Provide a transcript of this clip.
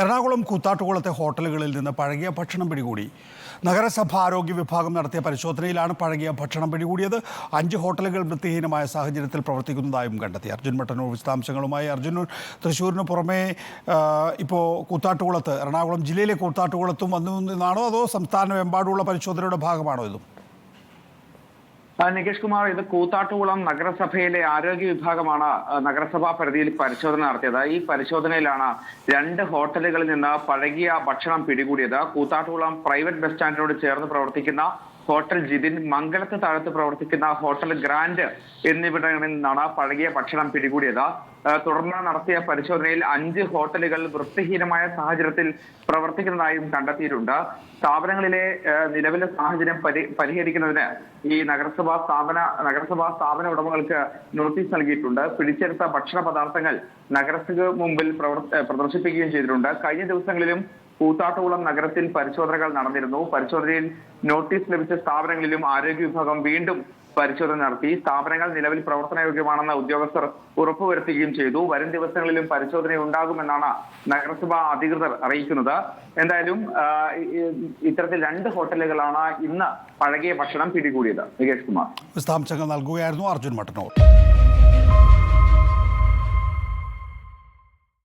എറണാകുളം കൂത്താട്ടുകുളത്തെ ഹോട്ടലുകളിൽ നിന്ന് പഴകിയ ഭക്ഷണം പിടികൂടി. നഗരസഭ ആരോഗ്യ വിഭാഗം നടത്തിയ പരിശോധനയിലാണ് പഴകിയ ഭക്ഷണം പിടികൂടിയത്. അഞ്ച് ഹോട്ടലുകൾ വൃത്തിഹീനമായ സാഹചര്യത്തിൽ പ്രവർത്തിക്കുന്നതായും കണ്ടെത്തി. അർജുൻ മട്ടന്നൂർ വിശദാംശങ്ങളുമായി അർജുൻ. തൃശ്ശൂരിന് പുറമെ ഇപ്പോൾ കൂത്താട്ടുകുളത്ത് എറണാകുളം ജില്ലയിലെ കൂത്താട്ടുകുളത്തും വന്നു നിന്നാണോ? അതോ സംസ്ഥാനമെമ്പാടുള്ള പരിശോധനയുടെ ഭാഗമാണോ ഇതും? നികേഷ് കുമാർ ഇത് കൂത്താട്ടുകുളം നഗരസഭയിലെ ആരോഗ്യ വിഭാഗമാണ് നഗരസഭാ പരിധിയിൽ പരിശോധന നടത്തിയത്. ഈ പരിശോധനയിലാണ് രണ്ട് ഹോട്ടലുകളിൽ നിന്ന് പഴകിയ ഭക്ഷണം പിടികൂടിയത്. കൂത്താട്ടുകുളം പ്രൈവറ്റ് ബസ് സ്റ്റാൻഡിനോട് ചേർന്ന് പ്രവർത്തിക്കുന്ന ഹോട്ടൽ ജിതിൻ മംഗലത്ത് താഴത്ത് പ്രവർത്തിക്കുന്ന ഹോട്ടൽ ഗ്രാൻഡ് എന്നിവിടങ്ങളിൽ നിന്നാണ് പഴകിയ ഭക്ഷണം പിടികൂടിയത്. തുടർന്ന് നടത്തിയ പരിശോധനയിൽ അഞ്ച് ഹോട്ടലുകൾ വൃത്തിഹീനമായ സാഹചര്യത്തിൽ പ്രവർത്തിക്കുന്നതായും കണ്ടെത്തിയിട്ടുണ്ട്. സ്ഥാപനങ്ങളിലെ നിലവിലെ സാഹചര്യം പരി പരിഹരിക്കുന്നതിന് ഈ നഗരസഭാ സ്ഥാപന നഗരസഭാ സ്ഥാപന ഉടമകൾക്ക് നോട്ടീസ് നൽകിയിട്ടുണ്ട്. പിടിച്ചെടുത്ത ഭക്ഷണ പദാർത്ഥങ്ങൾ നഗരസഭ മുമ്പിൽ പ്രദർശിപ്പിക്കുകയും ചെയ്തിട്ടുണ്ട്. കഴിഞ്ഞ ദിവസങ്ങളിലും കൂത്താട്ടുകുളം നഗരത്തിൽ പരിശോധനകൾ നടന്നിരുന്നു. പരിശോധനയിൽ നോട്ടീസ് ലഭിച്ച സ്ഥാപനങ്ങളിലും ആരോഗ്യ വിഭാഗം വീണ്ടും പരിശോധന നടത്തി. സ്ഥാപനങ്ങൾ നിലവിൽ പ്രവർത്തനയോഗ്യമാണെന്ന് ഉദ്യോഗസ്ഥർ ഉറപ്പുവരുത്തുകയും ചെയ്തു. വരും ദിവസങ്ങളിലും പരിശോധന ഉണ്ടാകുമെന്നാണ് നഗരസഭാ അധികൃതർ അറിയിക്കുന്നത്. എന്തായാലും ഇത്തരത്തിൽ രണ്ട് ഹോട്ടലുകളാണ് ഇന്ന് പഴകിയ ഭക്ഷണം പിടികൂടിയത്. നികേഷ് കുമാർ. വിശദാംശങ്ങൾ നൽകുകയായിരുന്നു അർജുൻ മട്ടന്നൂർ.